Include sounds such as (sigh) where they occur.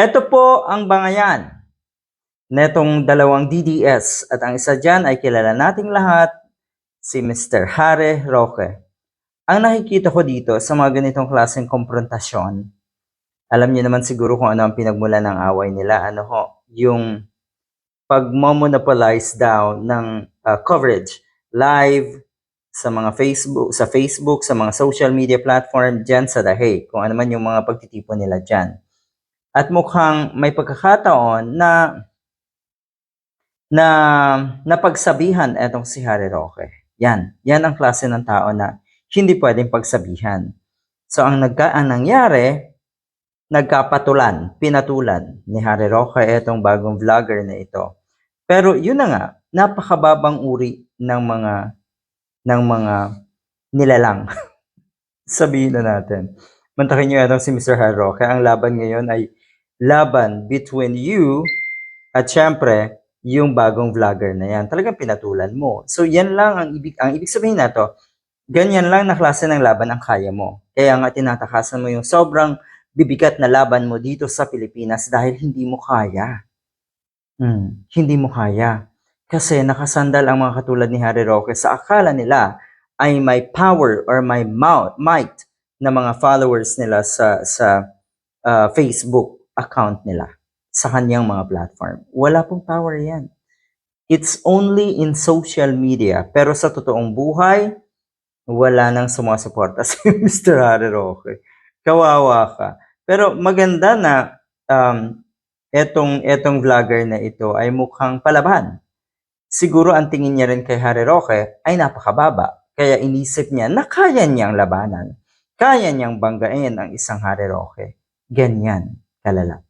Ito po ang bangayan netong dalawang DDS at ang isa dyan ay kilala nating lahat, si Mr. Hare Roque. Ang nakikita ko dito sa mga ganitong klaseng konfrontasyon, alam niyo naman siguro kung ano ang pinagmula ng away nila. Ano ho, yung pag-monopolize daw ng uh, coverage live sa mga Facebook, sa Facebook, sa mga social media platform dyan sa The Hague, kung ano man yung mga pagtitipon nila dyan. At mukhang may pagkakataon na na napagsabihan etong si Harry Roque. Yan, yan ang klase ng tao na hindi pwedeng pagsabihan. So ang nagka ang nangyari, nagkapatulan, pinatulan ni Harry Roque etong bagong vlogger na ito. Pero yun na nga, napakababang uri ng mga ng mga nilalang. (laughs) Sabihin na natin. Mantakin niyo itong si Mr. Harry Roque. Ang laban ngayon ay laban between you at syempre yung bagong vlogger na yan. Talagang pinatulan mo. So yan lang ang ibig ang ibig sabihin na to. Ganyan lang na klase ng laban ang kaya mo. Kaya nga tinatakasan mo yung sobrang bibigat na laban mo dito sa Pilipinas dahil hindi mo kaya. Hmm, hindi mo kaya. Kasi nakasandal ang mga katulad ni Harry Roque sa akala nila ay may power or may mouth, might na mga followers nila sa sa uh, Facebook account nila sa kanyang mga platform. Wala pong power yan. It's only in social media. Pero sa totoong buhay, wala nang sumasuporta (laughs) si Mr. Harry Roque. Kawawa ka. Pero maganda na um, etong, etong vlogger na ito ay mukhang palaban. Siguro ang tingin niya rin kay Harry Roque ay napakababa. Kaya inisip niya na kaya niyang labanan. Kaya niyang banggain ang isang Harry Roque. Ganyan 下来了